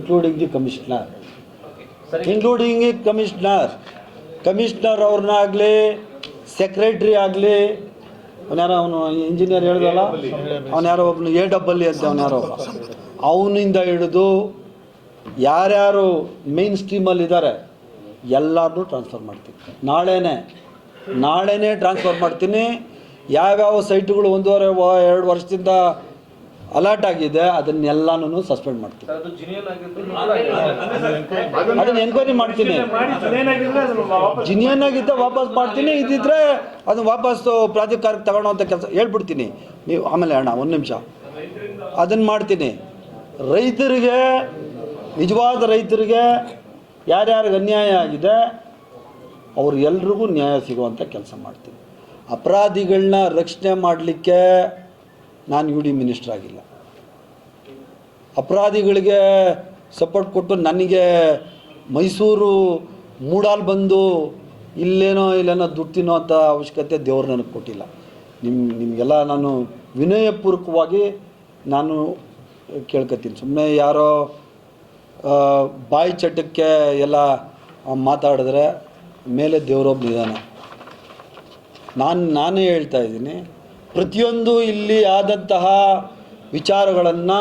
Including the commissioner including the commissioner commissioner ಅವ್ರನ್ನಾಗಲಿ secretary ಆಗಲಿ ಅವನ್ಯಾರೋ ಅವನು ಇಂಜಿನಿಯರ್ ಹೇಳ್ದಲ್ಲ? ಅವನ್ಯಾರೋ ಒಬ್ಬನು ಎ ಡಬ್ಬಲ್ಲಿ ಅಂತ ಅವನ್ಯಾರೋ ಅವನಿಂದ ಹಿಡಿದು ಯಾರ್ಯಾರು ಮೇನ್ ಸ್ಟ್ರೀಮಲ್ಲಿದ್ದಾರೆ ಎಲ್ಲರನ್ನೂ ಟ್ರಾನ್ಸ್ಫರ್ ಮಾಡ್ತೀನಿ. ನಾಳೆನೇ ನಾಳೆನೇ ಟ್ರಾನ್ಸ್ಫರ್ ಮಾಡ್ತೀನಿ. ಯಾವ್ಯಾವ ಸೈಟುಗಳು ಒಂದೂವರೆ ಎರಡು ವರ್ಷದಿಂದ ಅಲರ್ಟ್ ಆಗಿದೆ ಅದನ್ನೆಲ್ಲಾನು ಸಸ್ಪೆಂಡ್ ಮಾಡ್ತೀನಿ ಅದು ಜಿನಿಯನ್ ಅದನ್ನ ಎನ್ಕ್ವೈರಿ ಮಾಡ್ತೀನಿ. ಜಿನಿಯನ್ ಆಗಿದ್ದ ವಾಪಸ್ ಮಾಡ್ತೀನಿ ಇದ್ದಿದ್ರೆ ಅದನ್ನ ವಾಪಸ್ ಪ್ರಾಧಿಕಾರಕ್ಕೆ ತಗೊಳ್ಳೋಂಥ ಕೆಲಸ ಹೇಳ್ಬಿಡ್ತೀನಿ. ನೀವು ಆಮೇಲೆ ಅಣ್ಣ ಒಂದು ನಿಮಿಷ. ಅದನ್ನ ಮಾಡ್ತೀನಿ. ರೈತರಿಗೆ ನಿಜವಾದ ರೈತರಿಗೆ ಯಾರ್ಯಾರಿಗೆ ಅನ್ಯಾಯ ಆಗಿದೆ ಅವ್ರು ಎಲ್ರಿಗೂ ನ್ಯಾಯ ಸಿಗುವಂಥ ಕೆಲಸ ಮಾಡ್ತೀನಿ. ಅಪರಾಧಿಗಳನ್ನ ರಕ್ಷಣೆ ಮಾಡಲಿಕ್ಕೆ ನಾನು ಯು ಡಿ ಮಿನಿಸ್ಟ್ರ್ ಆಗಿಲ್ಲ. ಅಪರಾಧಿಗಳಿಗೆ ಸಪೋರ್ಟ್ ಕೊಟ್ಟು ನನಗೆ ಮೈಸೂರು ಮೂಡಾಲ್ ಬಂದು ಇಲ್ಲೇನೋ ಇಲ್ಲೇನೋ ದುಡ್ಡು ಅಂಥ ಅವಶ್ಯಕತೆ ದೇವ್ರು ನನಗೆ ಕೊಟ್ಟಿಲ್ಲ. ನಿಮ್ಮ ನಿಮಗೆಲ್ಲ ನಾನು ವಿನಯಪೂರ್ವಕವಾಗಿ ನಾನು ಕೇಳ್ಕೊತೀನಿ. ಸುಮ್ಮನೆ ಯಾರೋ ಬಾಯಿ ಚಟಕ್ಕೆ ಎಲ್ಲ ಮಾತಾಡಿದ್ರೆ ಮೇಲೆ ದೇವರೊಬ್ಬ ನಿಧಾನ. ನಾನು, ನಾನೇ ಹೇಳ್ತಾ ಇದ್ದೀನಿ, ಪ್ರತಿಯೊಂದು ಇಲ್ಲಿ ಆದಂತಹ ವಿಚಾರಗಳನ್ನು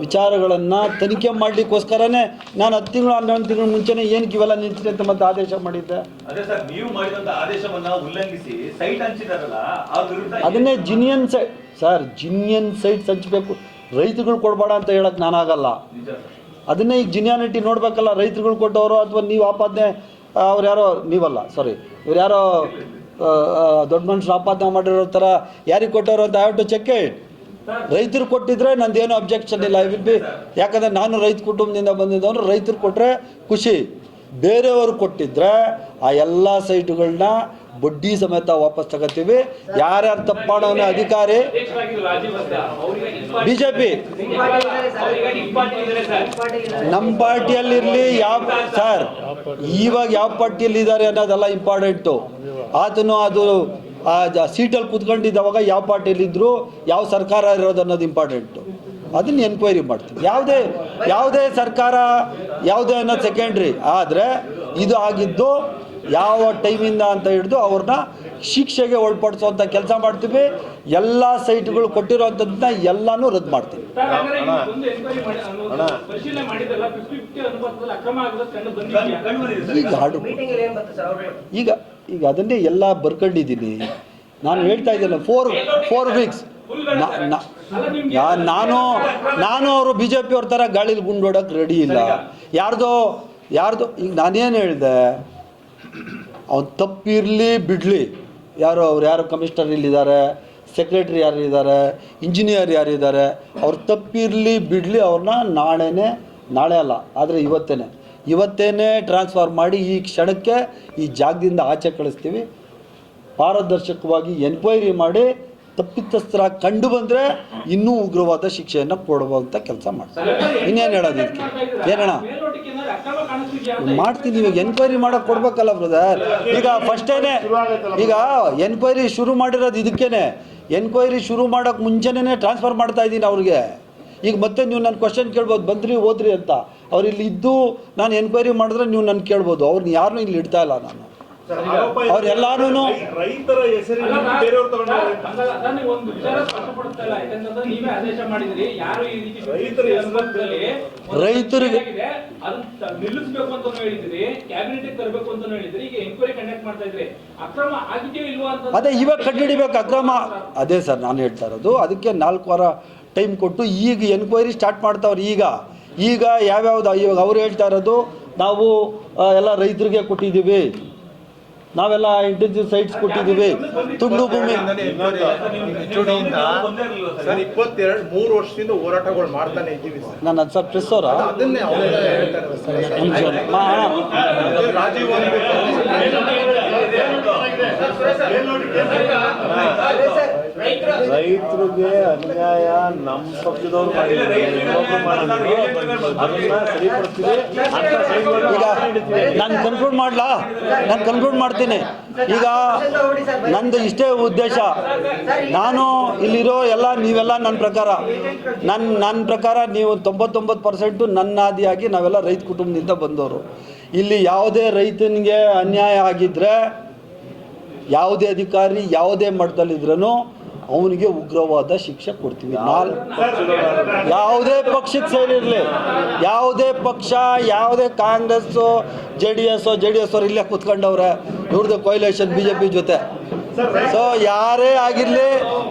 ವಿಚಾರಗಳನ್ನು ತನಿಖೆ ಮಾಡಲಿಕ್ಕೋಸ್ಕರನೇ ನಾನು ಹತ್ತು ತಿಂಗಳು ಹನ್ನೊಂದು ತಿಂಗಳು ಮುಂಚೆನೇ ಏನಕ್ಕೆ ಇವೆಲ್ಲ ನಿಂತಿದೆ ಅಂತ ಮತ್ತೆ ಆದೇಶ ಮಾಡಿದ್ದೆ. ಅದೇ ಸರ್ ನೀವು ಮಾಡಿದಂತ ಆದೇಶವನ್ನ ಉಲ್ಲಂಘಿಸಿ ಸೈಟ್ ಹಂಚಿದಾರಲ್ಲ ಆ ವಿರುದ್ಧ ಅದನ್ನೇ genuine site. Sir genuine site ಹಂಚಬೇಕು. ರೈತರುಗಳು ಕೊಡಬೇಡ ಅಂತ ಹೇಳಕ್ಕೆ ನಾನಾಗಲ್ಲ. ಅದನ್ನೇ ಈಗ ಜಿನಿಯಾನಿಟಿ ನೋಡಬೇಕಲ್ಲ ರೈತರುಗಳು ಕೊಟ್ಟವರು ಅಥವಾ ನೀವು ಆಪಾದನೆ ಅವ್ರು ಯಾರೋ ನೀವಲ್ಲ ಸಾರಿ ಇವ್ರು ಯಾರೋ ದೊಡ್ಡ ಮನುಷ್ಯರು ಆಪಾದನೆ ಮಾಡಿರೋ ಥರ ಯಾರಿಗೆ ಕೊಟ್ಟವರು ಅಂತ ಹ್ಯಾವ್ ಟು ಚೆಕ್ ಇಟ್ ರೈತರು ಕೊಟ್ಟಿದ್ರೆ ನಂದೇನು ಅಬ್ಜೆಕ್ಷನ್ ಇಲ್ಲ. ಐ ವಿಲ್ ಬಿ ಯಾಕಂದರೆ ನಾನು ರೈತ ಕುಟುಂಬದಿಂದ ಬಂದಿದ್ದವನು, ರೈತರು ಕೊಟ್ಟರೆ ಖುಷಿ. ಬೇರೆಯವರು ಕೊಟ್ಟಿದ್ರೆ ಆ ಎಲ್ಲ ಸೈಟುಗಳನ್ನ ಬಡ್ಡಿ ಸಮೇತ ವಾಪಸ್ ತಗೋತೀವಿ. ಯಾರ್ಯಾರು ತಪ್ಪು ಮಾಡೋನೇ ಅಧಿಕಾರಿ ಬಿ ಜೆ ಪಿ ನಮ್ಮ ಪಾರ್ಟಿಯಲ್ಲಿರಲಿ ಯಾವ ಸರ್ ಇವಾಗ ಯಾವ ಪಾರ್ಟಿಯಲ್ಲಿ ಇದ್ದಾರೆ ಅನ್ನೋದೆಲ್ಲ ಇಂಪಾರ್ಟೆಂಟು ಆತನು ಅದು ಆ ಜ- ಸೀಟಲ್ಲಿ ಕುತ್ಕೊಂಡಿದ್ದವಾಗ ಯಾವ ಪಾರ್ಟಿಯಲ್ಲಿದ್ದರು ಯಾವ ಸರ್ಕಾರ ಇರೋದು ಅನ್ನೋದು ಇಂಪಾರ್ಟೆಂಟು ಅದನ್ನ ಎನ್ಕ್ವೈರಿ ಮಾಡ್ತೀವಿ. ಯಾವುದೇ ಯಾವುದೇ ಸರ್ಕಾರ ಯಾವುದೇ ಅನ್ನೋದು ಸೆಕೆಂಡ್ರಿ ಆದರೆ ಇದು ಆಗಿದ್ದು ಯಾವ ಟೈಮಿಂದ ಅಂತ ಹಿಡಿದು ಅವ್ರನ್ನ ಶಿಕ್ಷೆಗೆ ಒಳಪಡಿಸುವಂಥ ಕೆಲಸ ಮಾಡ್ತೀವಿ. ಎಲ್ಲ ಸೈಟ್ಗಳು ಕೊಟ್ಟಿರೋಂಥದ್ದನ್ನ ಎಲ್ಲನೂ ರದ್ದು ಮಾಡ್ತೀವಿ. ಈಗ ಹಾಡು ಈಗ ಈಗ ಅದನ್ನೇ ಎಲ್ಲ ಬರ್ಕೊಂಡಿದ್ದೀನಿ. ನಾನು ಹೇಳ್ತಾ ಇದ್ದೇನೆ ಫೋರ್ ಫೋರ್ ವೀಕ್ಸ್ ನಾನು ನಾನು ಅವರು ಬಿ ಜೆ ಪಿ ಅವ್ರ ಥರ ಗಾಳಿಲಿ ಗುಂಡೋಡಕ್ಕೆ ರೆಡಿ ಇಲ್ಲ. ಯಾರ್ದೋ ಯಾರ್ದೋ ಈಗ ನಾನೇನು ಹೇಳಿದೆ? ಅವ್ನು ತಪ್ಪಿರಲಿ ಬಿಡಲಿ. ಯಾರು ಅವ್ರು ಯಾರು ಕಮಿಷನರ್ ಇಲ್ಲಿದ್ದಾರೆ ಸೆಕ್ರೆಟ್ರಿ ಯಾರು ಇದ್ದಾರೆ ಇಂಜಿನಿಯರ್ ಯಾರಿದ್ದಾರೆ ಅವ್ರು ತಪ್ಪಿರಲಿ ಬಿಡಲಿ ಅವ್ರನ್ನ ನಾಳೆನೇ ನಾಳೆ ಅಲ್ಲ ಆದರೆ ಇವತ್ತೇನೆ. ಇವತ್ತೇನೆ ಟ್ರಾನ್ಸ್ಫರ್ ಮಾಡಿ ಈ ಕ್ಷಣಕ್ಕೆ ಈ ಜಾಗದಿಂದ ಆಚೆ ಕಳಿಸ್ತೀವಿ. ಪಾರದರ್ಶಕವಾಗಿ ಎನ್ಕ್ವೈರಿ ಮಾಡಿ ತಪ್ಪಿತಸ್ಥರ ಕಂಡು ಬಂದರೆ ಇನ್ನೂ ಉಗ್ರವಾದ ಶಿಕ್ಷೆಯನ್ನು ಕೊಡುವಂಥ ಕೆಲಸ ಮಾಡ್ತಾರೆ ಇನ್ನೇನು ಹೇಳೋದು ಇದಕ್ಕೆ? ಏನಣ್ಣ? ಮಾಡ್ತೀನಿ ಇವಾಗ ಎನ್ಕ್ವೈರಿ ಮಾಡೋಕೆ ಕೊಡ್ಬೇಕಲ್ಲ ಬ್ರದರ್ ಈಗ ಫಸ್ಟೇನೆ ಈಗ ಎನ್ಕ್ವೈರಿ ಶುರು ಮಾಡಿರೋದು ಇದಕ್ಕೇನೆ. ಎನ್ಕ್ವೈರಿ ಶುರು ಮಾಡೋಕೆ ಮುಂಚೆನೇ ಟ್ರಾನ್ಸ್ಫರ್ ಮಾಡ್ತಾ ಇದ್ದೀನಿ ಅವ್ರಿಗೆ. ಈಗ ಮತ್ತೆ ನೀವು ನನ್ನ ಕ್ವಶನ್ ಕೇಳ್ಬೋದು ಬಂದ್ರಿ ಹೋದ್ರಿ ಅಂತ. ಅವ್ರು ಇಲ್ಲಿ ಇದ್ದು ನಾನು ಎನ್ಕ್ವೈರಿ ಮಾಡಿದ್ರೆ ನೀವು ನನ್ನ ಕೇಳ್ಬೋದು. ಅವ್ರನ್ನ ಯಾರನ್ನೂ ಇಲ್ಲಿ ಇಡ್ತಾ ಇಲ್ಲ ನಾನು. ಅವ್ರೆಲ್ಲಾರು ರೈತರ ಹೆಸರಿನಲ್ಲಿ ಬೇರೆಯವ್ರು ತಗೊಂಡವ್ರೆ. ಹಂಗಲ್ಲ, ಒಂದು ವಿಚಾರ ಸ್ಪಷ್ಟಪಡಿಸ್ತಾ ಇಲ್ಲ. ಯಾಕಂತಂದ್ರೆ ನೀವೇ ಆದೇಶ ಮಾಡಿದ್ರಿ. ಯಾರು ಈ ರೀತಿ ರೈತರ ಸಂದರ್ಭದಲ್ಲಿ ರೈತರಿಗೆ- ಏನಾಗಿದೆ, ಅದನ್ನ ತ- ಅಂತ ಹೇಳಿದ್ರಿ. ಕ್ಯಾಬಿನೆಟ್ ತರಬೇಕು ಅಂತ ಹೇಳಿದ್ರಿ. ಈಗ ಎಂಕ್ವೈರಿ ಕಂಡಕ್ಟ್ ಮಾಡ್ತಾ ಇದ್ರಿ. ಅಕ್ರಮ ಆಗಿದೆಯೋ ಇಲ್ವಾ ಅಂತ ಅದೇ ಇವಾಗ ಕಂಡುಹಿಡಿಬೇಕು ಅಕ್ರಮ ಅದೇ ಸರ್ ನಾನು ಹೇಳ್ತಾ ಇರೋದು. ಅದಕ್ಕೆ ನಾಲ್ಕು ವಾರ ಟೈಮ್ ಕೊಟ್ಟು ಈಗ ಎನ್ಕ್ವೈರಿ ಸ್ಟಾರ್ಟ್ ಮಾಡ್ತಾವ್ರೆ ಈಗ. ಈಗ ಯಾವ್ಯಾವ್ದು ಇವಾಗ ಅವ್ರು ಹೇಳ್ತಾ ಇರೋದು ನಾವು ಎಲ್ಲ ರೈತರಿಗೆ ಕೊಟ್ಟಿದ್ದೀವಿ. ನಾವೆಲ್ಲ ಇಂಟೆನ್ಸಿವ್ ಸೈಟ್ಸ್ ಕೊಟ್ಟಿದ್ದೀವಿ. ತುಂಡು ಭೂಮಿ. ಇಪ್ಪತ್ತೆರಡು ಮೂರು ವರ್ಷದಿಂದ ಹೋರಾಟಗಳು ಮಾಡ್ತಾನೆ ಇದ್ದೀವಿ ಸರ್. ನಾನು ಅದು ಸರ್. ಪ್ರೆಸ್ ಅವರ ರಾಜೀವ್ ರೈತರಿಗೆ ಅನ್ಯಾಯ ನಮ್ಮ ಪಕ್ಷದವ್ರು ಮಾಡಿದ್ದಾರೆ ಇನ್ನೊಬ್ರು ಮಾಡಿದ್ರು. ಅದನ್ನ ಸರಿಪಡಿಸ್ತೀವಿ. ಅಂತ ಸೈಡ್ವರ್ಗೂ ಈಗ ಹಿಡಿತೀವಿ. ನಾನು ಕನ್ಕ್ಲೂಡ್ ಮಾಡ್ಲಾ? ನಾನು ಕನ್ಕ್ಲೂಡ್ ಮಾಡ್ತೀನಿ. ಈಗ ನಂದು ಇಷ್ಟೇ ಉದ್ದೇಶ. ನಾನು ಇಲ್ಲಿರೋ ಎಲ್ಲ ನೀವೆಲ್ಲ ನನ್ನ ಪ್ರಕಾರ. ನನ್ನ ನನ್ನ ಪ್ರಕಾರ ನೀವು ತೊಂಬತ್ತೊಂಬತ್ತು ಪರ್ಸೆಂಟು ನನ್ನ ಆದಿಯಾಗಿ ನಾವೆಲ್ಲ ರೈತ ಕುಟುಂಬದಿಂದ ಬಂದವರು. ಇಲ್ಲಿ ಯಾವುದೇ ರೈತನಿಗೆ ಅನ್ಯಾಯ ಆಗಿದ್ದರೆ ಯಾವುದೇ ಅಧಿಕಾರಿ ಯಾವುದೇ ಮಟ್ಟದಲ್ಲಿದ್ರೂ ಅವನಿಗೆ ಉಗ್ರವಾದ ಶಿಕ್ಷೆ ಕೊಡ್ತೀವಿ. ಯಾವುದೇ ಪಕ್ಷಕ್ಕೆ ಸೇರಿರಲಿ ಯಾವುದೇ ಪಕ್ಷ, ಯಾವುದೇ Congress, J D S, J D S ಅವ್ರು ಇಲ್ಲೇ ಕೂತ್ಕೊಂಡವ್ರೆ. ಇವ್ರದ್ದು ಕೊಯ್ಲೇಷನ್ ಬಿ ಜೆ ಪಿ ಜೊತೆ. ಸೊ ಯಾರೇ ಆಗಿರಲಿ,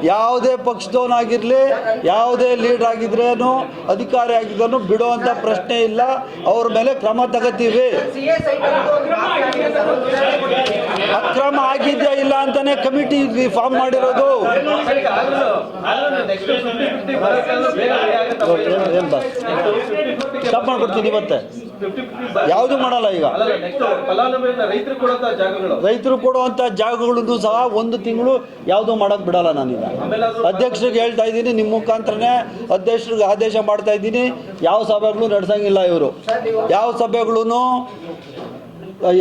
ಯಾವುದೇ ಪಕ್ಷದವನಾಗಿರಲಿ ಯಾವುದೇ ಲೀಡರ್ ಆಗಿದ್ರೇನು, ಅಧಿಕಾರಿ ಆಗಿದ್ರೂ ಬಿಡುವಂಥ ಪ್ರಶ್ನೆ ಇಲ್ಲ. ಅವ್ರ ಮೇಲೆ ಕ್ರಮ ತಗೋತೀವಿ. ಅಕ್ರಮ ಆಗಿದೆಯಾ ಇಲ್ಲ ಅಂತಾನೆ ಕಮಿಟಿ ಫಾರ್ಮ್ ಮಾಡಿರೋದು. ಸ್ಟಾಪ್ ಮಾಡ್ಕೊಡ್ತೀನಿ ಇವತ್ತೆ ಯಾವುದು ಮಾಡಲ್ಲ ಈಗ? ರೈತರು ಕೊಡುವಂತ ಜಾಗಗಳು. ರೈತರು ಕೊಡುವಂಥ ಜಾಗಗಳನ್ನು ಸಹ ಒಂದು ತಿಂಗಳು ಯಾವುದೂ ಮಾಡೋಕ್ಕೆ ಬಿಡಲ್ಲ ನಾನೀಗ. ಅಧ್ಯಕ್ಷರಿಗೆ ಹೇಳ್ತಾ ಇದ್ದೀನಿ ನಿಮ್ಮ ಮುಖಾಂತರನೇ ಅಧ್ಯಕ್ಷರಿಗೆ ಆದೇಶ ಮಾಡ್ತಾ ಇದ್ದೀನಿ. ಯಾವ ಸಭೆಗಳು ನಡೆಸಂಗಿಲ್ಲ ಇವರು. ಯಾವ ಸಭೆಗಳೂ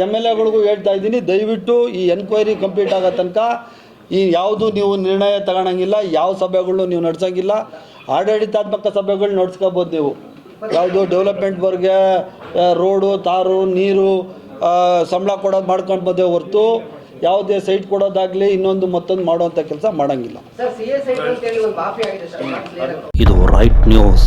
ಎಂ ಎಲ್ ಎಗಳಿಗೂ ಹೇಳ್ತಾ ಇದ್ದೀನಿ ದಯವಿಟ್ಟು ಈ ಎನ್ಕ್ವೈರಿ ಕಂಪ್ಲೀಟ್ ಆಗೋ ತನಕ ಈ ಯಾವುದು ನೀವು ನಿರ್ಣಯ ತಗೊಳಂಗಿಲ್ಲ ಯಾವ ಸಭೆಗಳು ನೀವು ನಡೆಸೋಂಗಿಲ್ಲ. ಆಡಳಿತಾತ್ಮಕ ಸಭೆಗಳು ನಡೆಸ್ಕೋಬೋದು ನೀವು. ಯಾವುದು ಡೆವಲಪ್ಮೆಂಟ್ ಬಗ್ಗೆ ರೋಡು ತಾರು ನೀರು ಸಂಬಳ ಕೊಡೋದು ಮಾಡ್ಕೊಂಡು ಬಂದೇ ಹೊರತು ಯಾವುದೇ ಸೈಟ್ ಕೊಡೋದಾಗಲಿ ಇನ್ನೊಂದು ಮತ್ತೊಂದು ಮಾಡುವಂಥ ಕೆಲಸ ಮಾಡೋಂಗಿಲ್ಲ. ಇದು ರೈಟ್ ನ್ಯೂಸ್